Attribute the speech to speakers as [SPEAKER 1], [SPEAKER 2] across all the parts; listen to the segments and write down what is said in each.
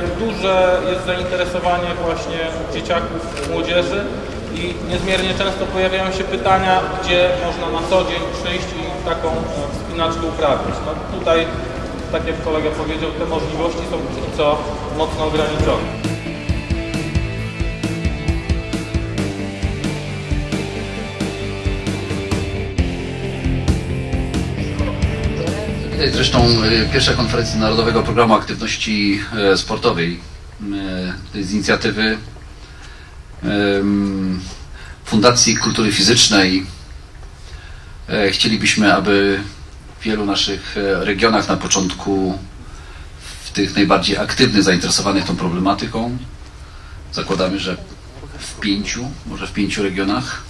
[SPEAKER 1] jak duże jest zainteresowanie właśnie dzieciaków, młodzieży i niezmiernie często pojawiają się pytania, gdzie można na co dzień przyjść i taką wspinaczkę uprawiać. No tutaj, tak jak kolega powiedział, te możliwości są póki co mocno ograniczone.
[SPEAKER 2] Zresztą e, pierwsza konferencja Narodowego Programu Aktywności e, Sportowej to jest z inicjatywy Fundacji Kultury Fizycznej. E, chcielibyśmy, aby w wielu naszych regionach na początku, w tych najbardziej aktywnych, zainteresowanych tą problematyką, zakładamy, że w pięciu, może w pięciu regionach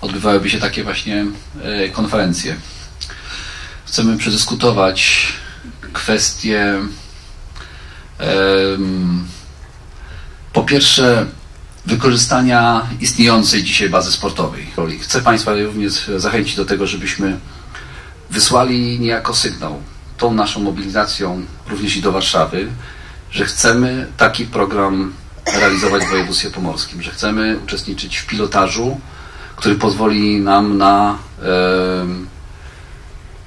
[SPEAKER 2] odbywałyby się takie właśnie konferencje chcemy przedyskutować kwestię po pierwsze wykorzystania istniejącej dzisiaj bazy sportowej. Chcę Państwa również zachęcić do tego, żebyśmy wysłali niejako sygnał tą naszą mobilizacją również i do Warszawy, że chcemy taki program realizować w województwie pomorskim, że chcemy uczestniczyć w pilotażu, który pozwoli nam na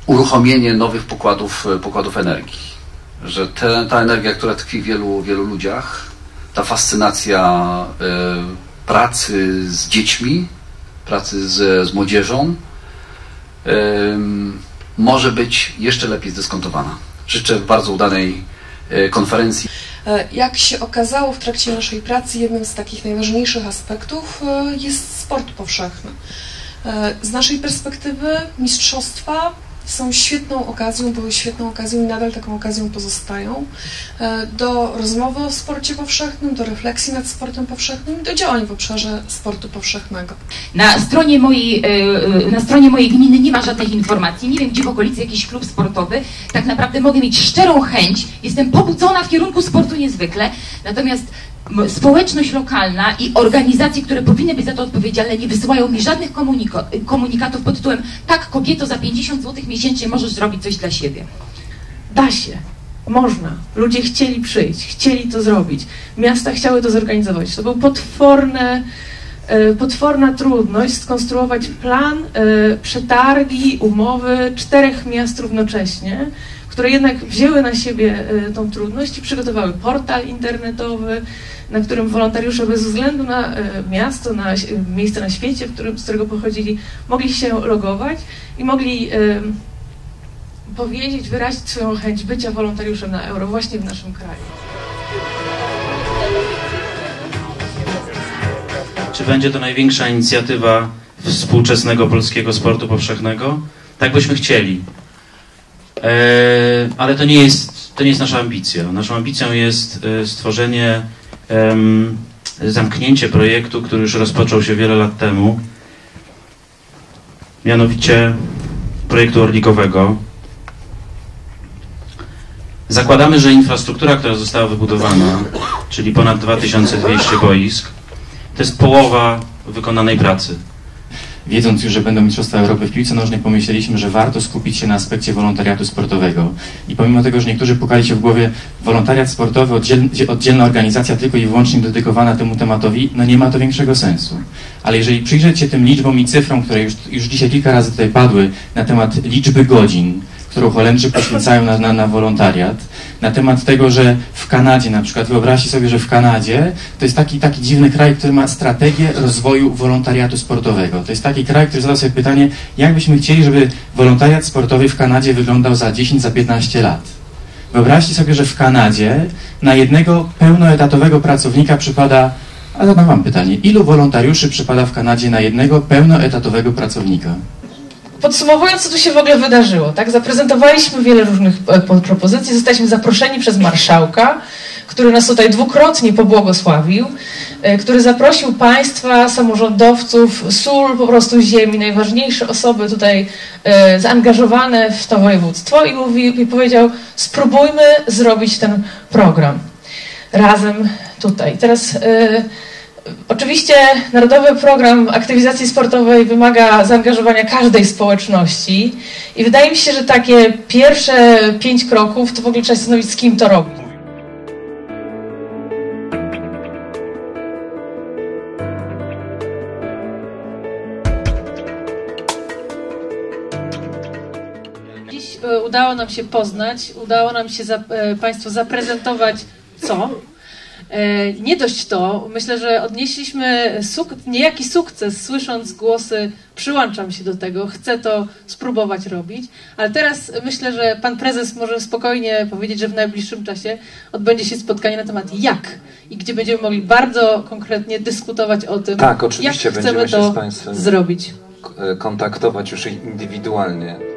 [SPEAKER 2] uruchomienie nowych pokładów, e, pokładów energii. Że te, ta energia, która tkwi w wielu, wielu ludziach, ta fascynacja y, pracy z dziećmi, pracy z, z młodzieżą, y, może być jeszcze lepiej zdyskontowana. Życzę bardzo udanej y, konferencji.
[SPEAKER 3] Jak się okazało w trakcie naszej pracy, jednym z takich najważniejszych aspektów jest sport powszechny. Z naszej perspektywy mistrzostwa są świetną okazją, były świetną okazją i nadal taką okazją pozostają e, do rozmowy o sporcie powszechnym, do refleksji nad sportem powszechnym i do działań w obszarze sportu powszechnego.
[SPEAKER 4] Na stronie mojej, e, e, na stronie mojej gminy nie ma żadnych informacji. Nie wiem, gdzie w okolicy jakiś klub sportowy. Tak naprawdę mogę mieć szczerą chęć. Jestem pobudzona w kierunku sportu niezwykle. Natomiast społeczność lokalna i organizacje, które powinny być za to odpowiedzialne, nie wysyłają mi żadnych komunikatów pod tytułem tak kobieto, za 50 zł miesięcznie możesz zrobić coś dla siebie.
[SPEAKER 3] Da się. Można. Ludzie chcieli przyjść, chcieli to zrobić. Miasta chciały to zorganizować. To był potworne, potworna trudność skonstruować plan, e, przetargi, umowy czterech miast równocześnie, które jednak wzięły na siebie e, tą trudność i przygotowały portal internetowy, na którym wolontariusze bez względu na e, miasto, na miejsce na świecie, którym, z którego pochodzili, mogli się logować i mogli powiedzieć, wyrazić swoją chęć bycia wolontariuszem na euro właśnie w naszym kraju.
[SPEAKER 5] Czy będzie to największa inicjatywa współczesnego polskiego sportu powszechnego? Tak byśmy chcieli. E, ale to nie, jest, to nie jest nasza ambicja. Naszą ambicją jest e, stworzenie, zamknięcie projektu, który już rozpoczął się wiele lat temu, mianowicie projektu orlikowego. Zakładamy, że infrastruktura, która została wybudowana, czyli ponad 2200 boisk, to jest połowa wykonanej pracy
[SPEAKER 6] wiedząc już, że będą Mistrzostwa Europy w piłce nożnej, pomyśleliśmy, że warto skupić się na aspekcie wolontariatu sportowego. I pomimo tego, że niektórzy pukali się w głowie, wolontariat sportowy, oddzielna organizacja tylko i wyłącznie dedykowana temu tematowi, no nie ma to większego sensu. Ale jeżeli przyjrzeć się tym liczbom i cyfrom, które już, już dzisiaj kilka razy tutaj padły na temat liczby godzin, którą Holendrzy poświęcają na, na, na wolontariat, na temat tego, że w Kanadzie na przykład, wyobraźcie sobie, że w Kanadzie to jest taki, taki dziwny kraj, który ma strategię rozwoju wolontariatu sportowego. To jest taki kraj, który zadał sobie pytanie, jak byśmy chcieli, żeby wolontariat sportowy w Kanadzie wyglądał za 10, za 15 lat. Wyobraźcie sobie, że w Kanadzie na jednego pełnoetatowego pracownika przypada, a zadam wam pytanie, ilu wolontariuszy przypada w Kanadzie na jednego pełnoetatowego pracownika?
[SPEAKER 3] Podsumowując, co tu się w ogóle wydarzyło, tak? Zaprezentowaliśmy wiele różnych e, propozycji, zostaliśmy zaproszeni przez marszałka, który nas tutaj dwukrotnie pobłogosławił, e, który zaprosił państwa, samorządowców, sól po prostu ziemi, najważniejsze osoby tutaj e, zaangażowane w to województwo i, mówi, i powiedział, spróbujmy zrobić ten program razem tutaj. Teraz Oczywiście Narodowy Program Aktywizacji Sportowej wymaga zaangażowania każdej społeczności i wydaje mi się, że takie pierwsze pięć kroków to w ogóle trzeba się zastanowić, z kim to robić.
[SPEAKER 7] Dziś e, udało nam się poznać, udało nam się za, e, Państwu zaprezentować co? E, nie dość to, myślę, że odnieśliśmy suk niejaki sukces, słysząc głosy, przyłączam się do tego, chcę to spróbować robić, ale teraz myślę, że pan prezes może spokojnie powiedzieć, że w najbliższym czasie odbędzie się spotkanie na temat jak i gdzie będziemy mogli bardzo konkretnie dyskutować o tym,
[SPEAKER 8] Tak, oczywiście
[SPEAKER 7] jak chcemy
[SPEAKER 8] będziemy się
[SPEAKER 7] to
[SPEAKER 8] z Państwem
[SPEAKER 7] zrobić.
[SPEAKER 8] kontaktować już indywidualnie.